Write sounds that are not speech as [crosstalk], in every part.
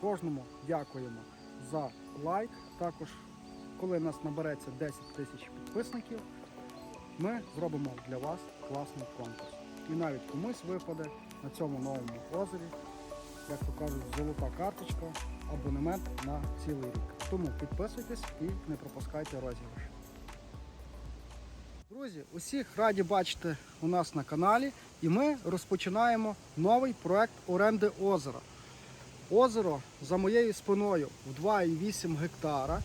Кожному дякуємо за лайк. Також, коли нас набереться 10 тисяч підписників, ми зробимо для вас класний конкурс. І навіть комусь випаде на цьому новому озері, як то кажуть, золота карточка, абонемент на цілий рік. Тому підписуйтесь і не пропускайте розіграш. Друзі, усіх раді бачити у нас на каналі, і ми розпочинаємо новий проект оренди озера. Озеро за моєю спиною в 2,8 гектара.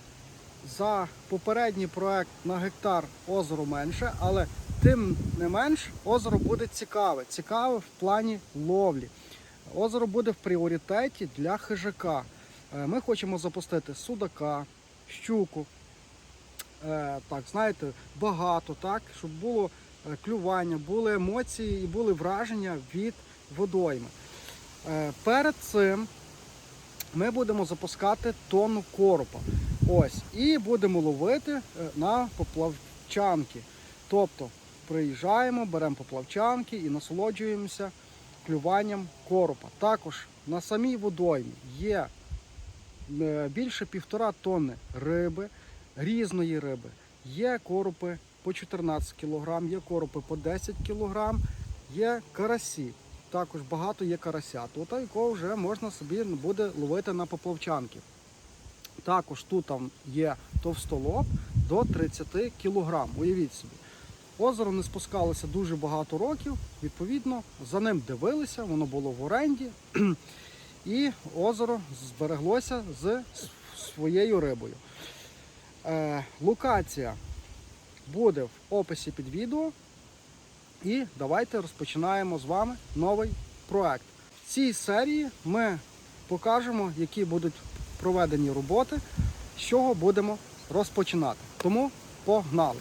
За попередній проект на гектар озеро менше, але тим не менш озеро буде цікаве. Цікаве в плані ловлі. Озеро буде в пріоритеті для хижака. Е, Ми хочемо запустити судака, щуку. Е, Так, знаєте, багато, так, щоб було е, клювання, були емоції і були враження від водойми. Перед цим ми будемо запускати тонну коропа. Ось, і будемо ловити е, на поплавчанки. Тобто приїжджаємо, беремо поплавчанки і насолоджуємося клюванням коропа. Також на самій водоймі є е, більше півтора тонни риби, різної риби. Є коропи по 14 кг, є коропи по 10 кг, є карасі. Також багато є карася, тут якого вже можна собі буде ловити на поплавчанки. Також тут там є товстолоб до 30 кг. Уявіть собі. Озеро не спускалося дуже багато років. Відповідно, за ним дивилися, воно було в оренді, [clears throat] і озеро збереглося з своєю рибою. Е, локація буде в описі під відео. І давайте розпочинаємо з вами новий проект. В цій серії ми покажемо, які будуть проведені роботи, з чого будемо розпочинати. Тому погнали!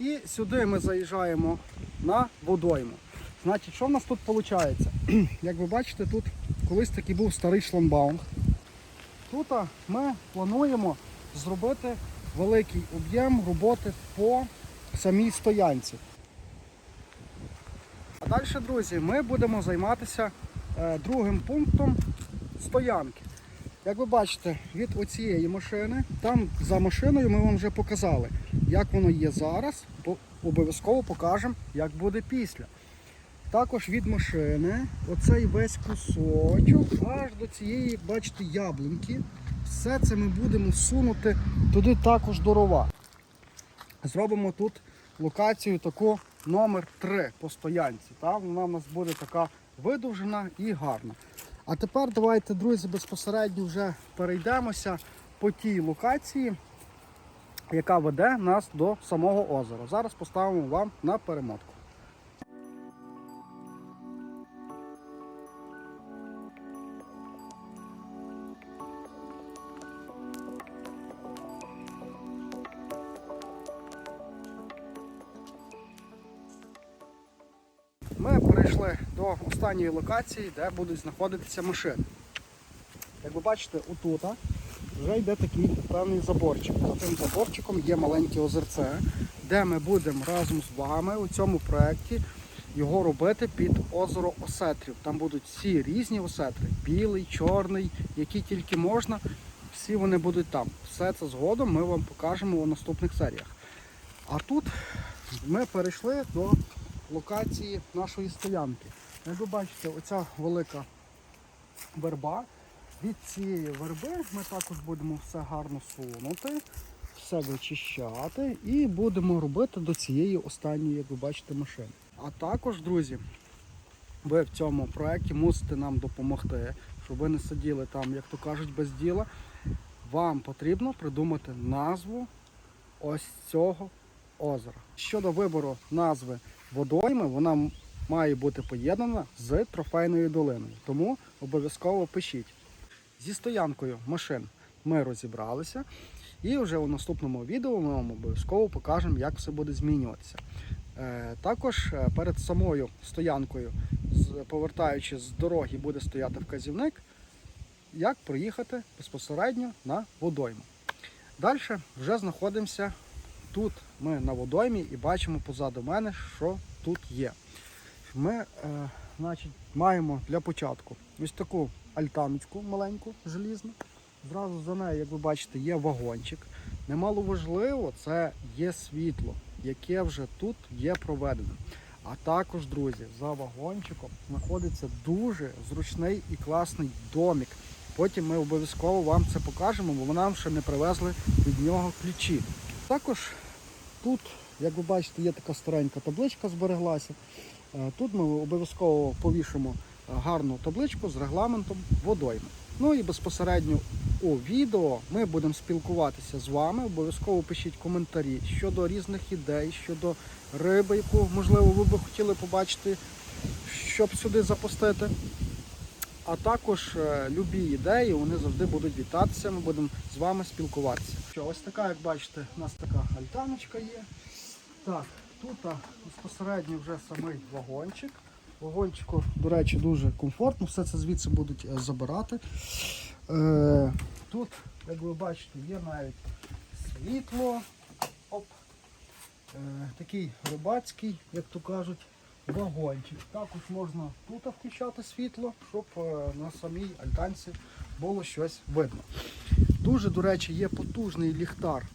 І сюди ми заїжджаємо на водойму. Значить, що в нас тут виходить? [clears throat] Як ви бачите, тут колись такий був старий шламбаум. Тут ми плануємо зробити великий об'єм роботи по самій стоянці. А далі, друзі, ми будемо займатися е, другим пунктом стоянки. Як ви бачите, від оцієї машини, там за машиною ми вам вже показали, як воно є зараз, бо обов'язково покажемо, як буде після. Також від машини, оцей весь кусочок, аж до цієї, бачите, яблуньки. Все це ми будемо сунути туди також до рова. Зробимо тут локацію таку номер 3 по стоянці. Та? Вона в нас буде така видовжена і гарна. А тепер давайте, друзі, безпосередньо вже перейдемося по тій локації, яка веде нас до самого озера. Зараз поставимо вам на перемотку. Перейшли до останньої локації, де будуть знаходитися машини. Як ви бачите, отут вже йде такий певний заборчик. За тим заборчиком є маленьке озерце, де ми будемо разом з вами у цьому проєкті його робити під озеро осетрів. Там будуть всі різні осетри, білий, чорний, які тільки можна. Всі вони будуть там. Все це згодом ми вам покажемо у наступних серіях. А тут ми перейшли до локації нашої стоянки. Як ви бачите, оця велика верба. Від цієї верби ми також будемо все гарно сунути, все вичищати і будемо робити до цієї останньої, як ви бачите, машини. А також, друзі, ви в цьому проєкті мусите нам допомогти, щоб ви не сиділи там, як то кажуть, без діла. Вам потрібно придумати назву ось цього озера. Щодо вибору назви водойми, вона має бути поєднана з трофейною долиною. Тому обов'язково пишіть. Зі стоянкою машин ми розібралися. І вже у наступному відео ми вам обов'язково покажемо, як все буде змінюватися. Е, Також е, перед самою стоянкою, з- повертаючи з дороги, буде стояти вказівник, як проїхати безпосередньо на водойму. Далі вже знаходимося тут. Ми на водоймі і бачимо позаду мене, що тут є. ми е, значить, маємо для початку ось таку альтаночку маленьку, желізну. Зразу за нею, як ви бачите, є вагончик. Немало важливо, це є світло, яке вже тут є проведено. А також, друзі, за вагончиком знаходиться дуже зручний і класний домик. Потім ми обов'язково вам це покажемо, бо нам ще не привезли від нього ключі. Також тут, як ви бачите, є така старенька табличка збереглася. Е, Тут ми обов'язково повішимо е, гарну табличку з регламентом водойми. Ну і безпосередньо у відео ми будемо спілкуватися з вами. Обов'язково пишіть коментарі щодо різних ідей, щодо риби, яку можливо ви би хотіли побачити, щоб сюди запустити. А також е, любі ідеї вони завжди будуть вітатися. Ми будемо з вами спілкуватися. Що, ось така, як бачите, у нас така альтаночка є. Так, тут безпосередньо вже самий вагончик. Вагончику, до речі, дуже комфортно, все це звідси будуть е, забирати. Е, тут, як ви бачите, є навіть світло. Оп. Такий рибацький, як то кажуть, вагончик. Також можна тут включати світло, щоб е, на самій альтанці було щось видно. Дуже, до речі, є потужний ліхтар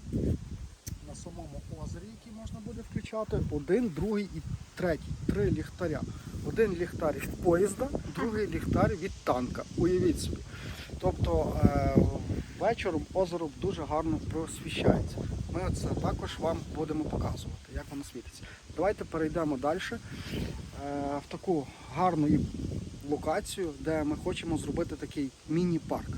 на самому озері, який можна буде включати. Один, другий і третій. Три ліхтаря. Один ліхтар від поїзда, другий ліхтар від танка. Уявіть собі. Тобто е, вечором озеро дуже гарно просвіщається. Ми це також вам будемо показувати, як воно світиться. Давайте перейдемо далі е, в таку гарну локацію, де ми хочемо зробити такий міні-парк.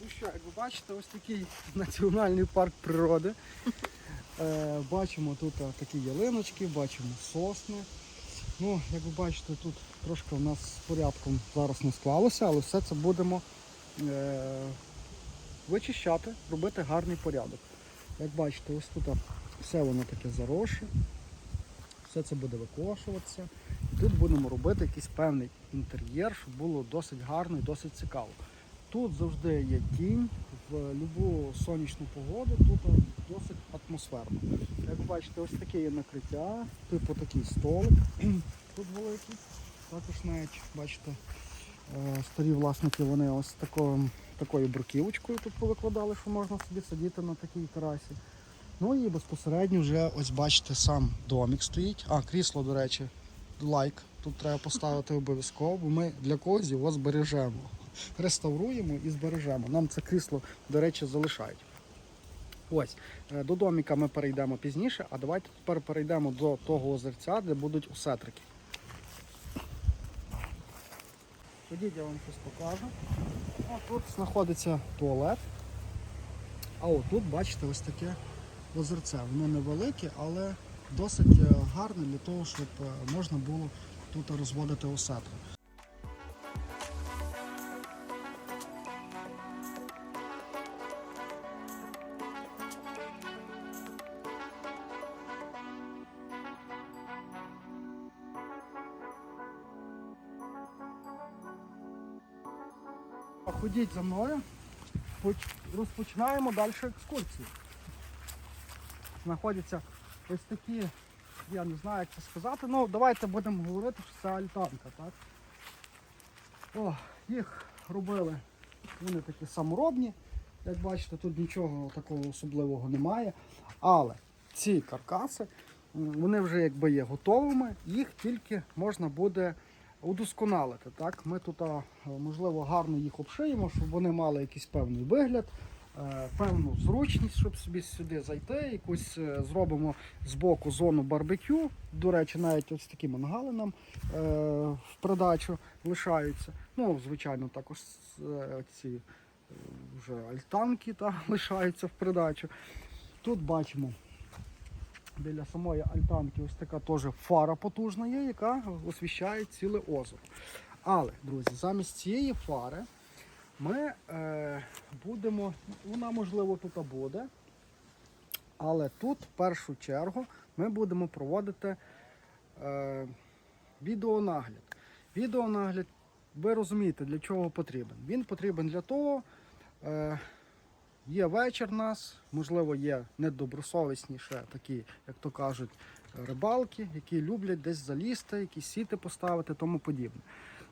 Ну що, як ви бачите, ось такий [laughs] національний парк природи. Е, бачимо тут такі ялиночки, бачимо сосни. Ну, як ви бачите, тут трошки у нас з порядком зараз не склалося, але все це будемо е, вичищати, робити гарний порядок. Як бачите, ось тут все воно таке заросше, все це буде викошуватися. І тут будемо робити якийсь певний інтер'єр, щоб було досить гарно і досить цікаво. Тут завжди є тінь, в будь-яку сонячну погоду тут досить атмосферно. Як бачите, ось таке є накриття, типу такий столик [clears throat] тут великий. Також навіть, бачите, старі власники вони ось такою, такою бруківочкою тут повикладали, що можна собі сидіти на такій терасі. Ну і безпосередньо вже ось бачите, сам домик стоїть. А, крісло, до речі, лайк. Тут треба поставити обов'язково, бо ми для когось його збережемо. Реставруємо і збережемо. Нам це крісло, до речі, залишають. Ось, е, до доміка ми перейдемо пізніше, а давайте тепер перейдемо до того озерця, де будуть осетрики. Ходіть, я вам щось покажу. О, тут знаходиться туалет. А отут, бачите, ось таке озерце. Воно невелике, але досить е, гарне для того, щоб е, можна було тут розводити осетри. Ходіть за мною. Розпочинаємо далі екскурсію. Знаходяться ось такі, я не знаю, як це сказати. Ну, давайте будемо говорити, що це альтанка, так? О, їх робили, вони такі саморобні. Як бачите, тут нічого такого особливого немає. Але ці каркаси, вони вже якби є готовими, їх тільки можна буде удосконалити. Так? Ми тут, можливо, гарно їх обшиємо, щоб вони мали якийсь певний вигляд, е, певну зручність, щоб собі сюди зайти. Якусь е, зробимо з боку зону барбекю. До речі, навіть ось такі мангали нам е, в придачу лишаються. Ну, звичайно, також ці вже альтанки та, [laughs] лишаються в придачу. Тут бачимо біля самої альтанки ось така теж фара потужна є, яка освіщає ціле озеро. Але, друзі, замість цієї фари ми е, будемо, вона можливо тут буде, але тут в першу чергу ми будемо проводити е, відеонагляд. Відеонагляд, ви розумієте, для чого потрібен. Він потрібен для того, е, є вечір нас, можливо, є недобросовісні ще такі, як то кажуть, рибалки, які люблять десь залізти, якісь сіти поставити, тому подібне.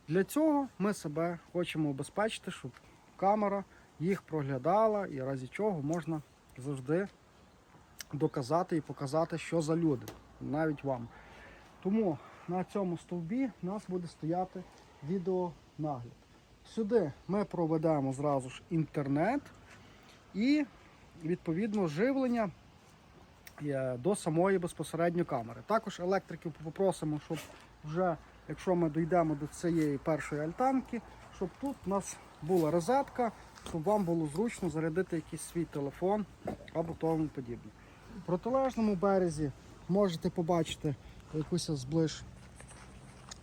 Для цього ми себе хочемо обезпечити, щоб камера їх проглядала і разі чого можна завжди доказати і показати, що за люди, навіть вам. Тому на цьому стовбі у нас буде стояти відеонагляд. Сюди ми проведемо зразу ж інтернет і відповідно живлення е, до самої безпосередньо камери. Також електриків попросимо, щоб вже, якщо ми дійдемо до цієї першої альтанки, щоб тут у нас була розетка, щоб вам було зручно зарядити якийсь свій телефон або тому подібне. В протилежному березі можете побачити якусь зближ.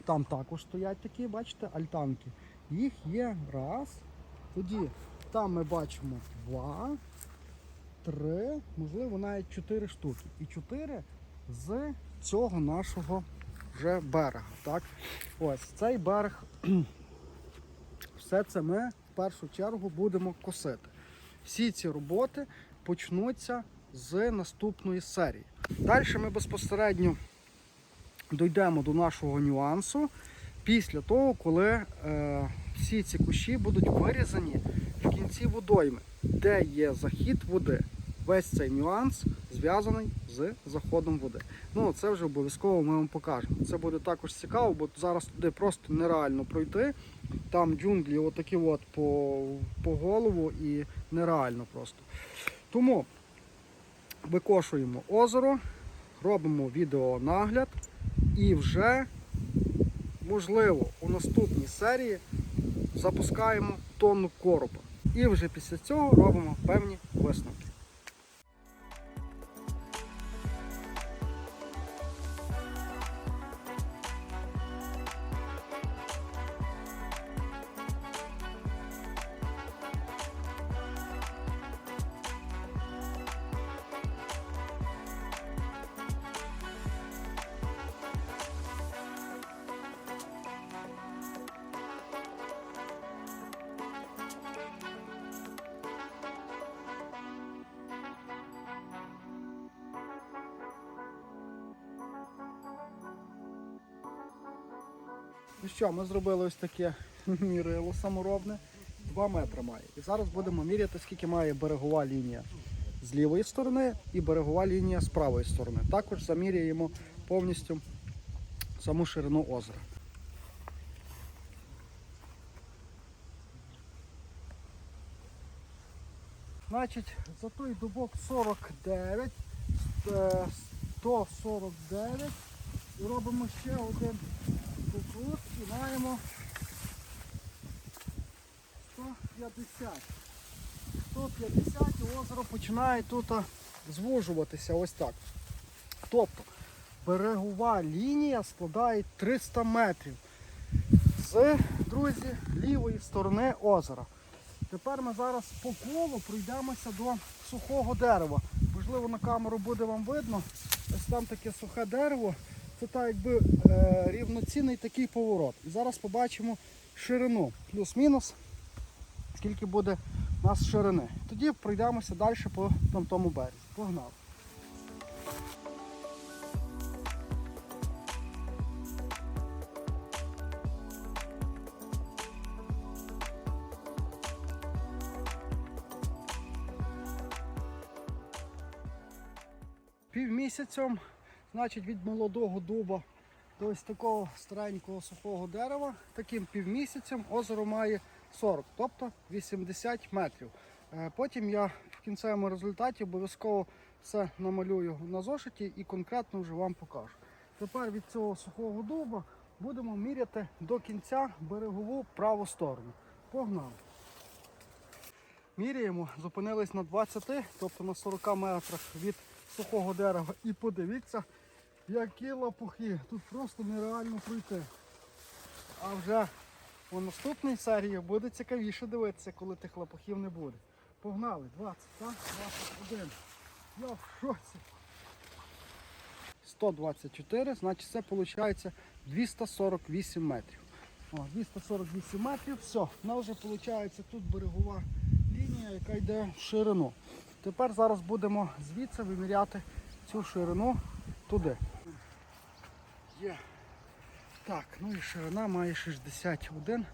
Там також стоять такі, бачите, альтанки. Їх є раз. Тоді там ми бачимо два, три, можливо, навіть чотири штуки. І чотири з цього нашого вже берега. Так? Ось цей берег. [clears throat] Все це ми в першу чергу будемо косити. Всі ці роботи почнуться з наступної серії. Далі ми безпосередньо дійдемо до нашого нюансу після того, коли е, всі ці кущі будуть вирізані в кінці водойми, де є захід води. Весь цей нюанс зв'язаний з заходом води. Ну, це вже обов'язково ми вам покажемо. Це буде також цікаво, бо зараз туди просто нереально пройти. Там джунглі отакі от по, по голову і нереально просто. Тому викошуємо озеро, робимо відеонагляд і вже, можливо, у наступній серії запускаємо тонну короба. І вже після цього робимо певні висновки. Ну що, ми зробили ось таке [laughs] мірило саморобне. 2 метри має. І зараз будемо міряти, скільки має берегова лінія з лівої сторони і берегова лінія з правої сторони. Також заміряємо повністю саму ширину озера. Значить, за той дубок 49, е, 149. І робимо ще один покрут і маємо 150. 150 і озеро починає тут звужуватися ось так. Тобто берегова лінія складає 300 метрів з, друзі, лівої сторони озера. Тепер ми зараз по колу пройдемося до сухого дерева. Можливо, на камеру буде вам видно. Ось там таке сухе дерево. Це так якби е, рівноцінний такий поворот. І зараз побачимо ширину, плюс-мінус, скільки буде у нас ширини. Тоді пройдемося далі по там, тому березі. Погнали. Півмісяцем, значить від молодого дуба до ось такого старенького сухого дерева, таким півмісяцем озеро має 40, тобто 80 метрів. Е, Потім я в кінцевому результаті обов'язково все намалюю на зошиті і конкретно вже вам покажу. Тепер від цього сухого дуба будемо міряти до кінця берегову праву сторону. Погнали! Міряємо, зупинились на 20, тобто на 40 метрах від сухого дерева. І подивіться, які лопухи. Тут просто нереально пройти. А вже у наступній серії буде цікавіше дивитися, коли тих лопухів не буде. Погнали, 20, так? 21. Я в шоці. 124, значить це виходить 248 метрів. О, 248 метрів, все, нас вже виходить тут берегова лінія, яка йде в ширину. Тепер зараз будемо звідси виміряти цю ширину туди. Є. Так, ну і ширина має 61,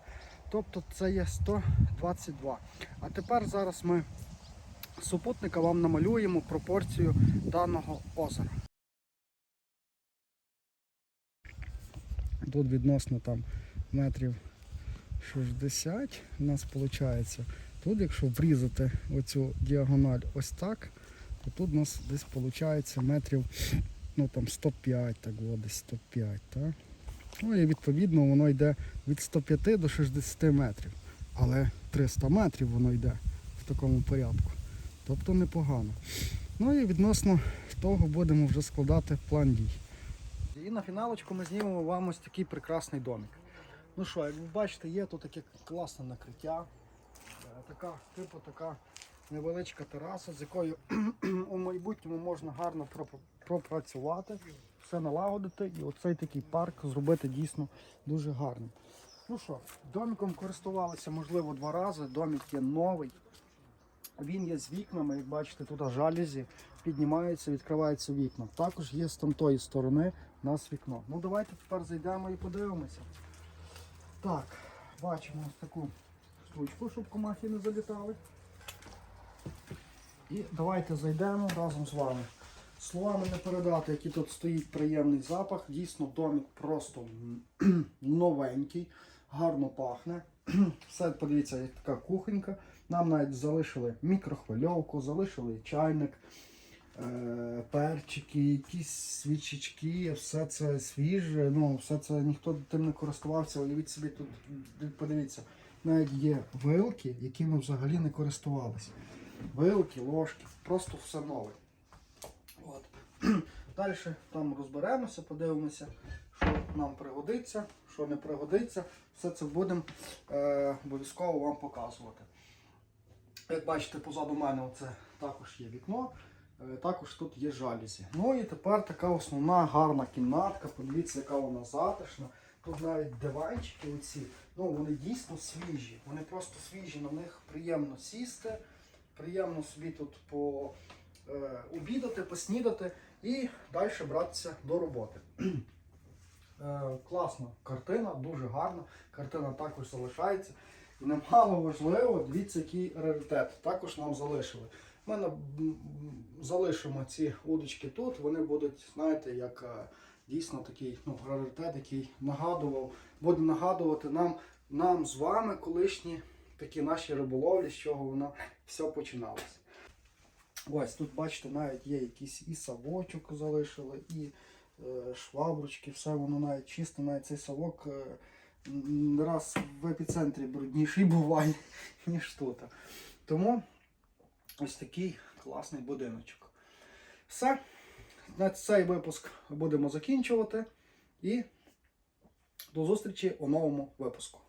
тобто це є 122. А тепер зараз ми супутника вам намалюємо пропорцію даного озера. Тут відносно там метрів 60 у нас виходить. Тут, якщо врізати оцю діагональ ось так, то тут у нас десь виходить метрів ну, там 105, так от, десь 105. Так? Ну і відповідно воно йде від 105 до 60 метрів. Але 300 метрів воно йде в такому порядку. Тобто непогано. Ну і відносно того будемо вже складати план дій. І на фіналочку ми знімемо вам ось такий прекрасний домик. Ну що, як ви бачите, є тут таке класне накриття. Е, Така, типу, така невеличка тераса, з якою [clears throat] у майбутньому можна гарно пропрацювати, все налагодити і оцей такий парк зробити дійсно дуже гарним. Ну що, домиком користувалися, можливо, два рази. Домик є новий. Він є з вікнами, як бачите, тут жалюзі піднімаються, відкриваються вікна. Також є з тамтої сторони у нас вікно. Ну давайте тепер зайдемо і подивимося. Так, бачимо ось таку штучку, щоб комахи не залітали. І давайте зайдемо разом з вами. Словами не передати, який тут стоїть приємний запах. Дійсно, домик просто [clears throat] новенький, гарно пахне. [clears throat] Все, подивіться, як така кухонька. Нам навіть залишили мікрохвильовку, залишили чайник, е, перчики, якісь свічечки, все це свіже. Ну, все це ніхто тим не користувався. Уявіть собі, тут подивіться, навіть є вилки, якими взагалі не користувалися. Вилки, ложки, просто все нове. От. [clears throat] Далі там розберемося, подивимося, що нам пригодиться, що не пригодиться. Все це будемо е, обов'язково вам показувати. Як бачите, позаду мене оце також є вікно, е, також тут є жалюзі. Ну і тепер така основна гарна кімнатка. Подивіться, яка вона затишна. Тут навіть диванчики оці, ну вони дійсно свіжі. Вони просто свіжі, на них приємно сісти, приємно собі тут по е, обідати, поснідати і далі братися до роботи. [clears throat] Е, класна картина, дуже гарна. Картина також залишається. І немало важливо, дивіться, який раритет. Також нам залишили. Ми залишимо ці удочки тут. Вони будуть, знаєте, як е, дійсно такий ну, раритет, який нагадував, буде нагадувати нам, нам з вами колишні такі наші риболовлі, з чого воно все починалося. Ось тут, бачите, навіть є якийсь і савочок залишили, і е, шваброчки, все воно навіть чисто, навіть цей совок е, раз в епіцентрі брудніший буває, [laughs] ніж тут. Тому ось такий класний будиночок. Все. На цей випуск будемо закінчувати. І до зустрічі у новому випуску.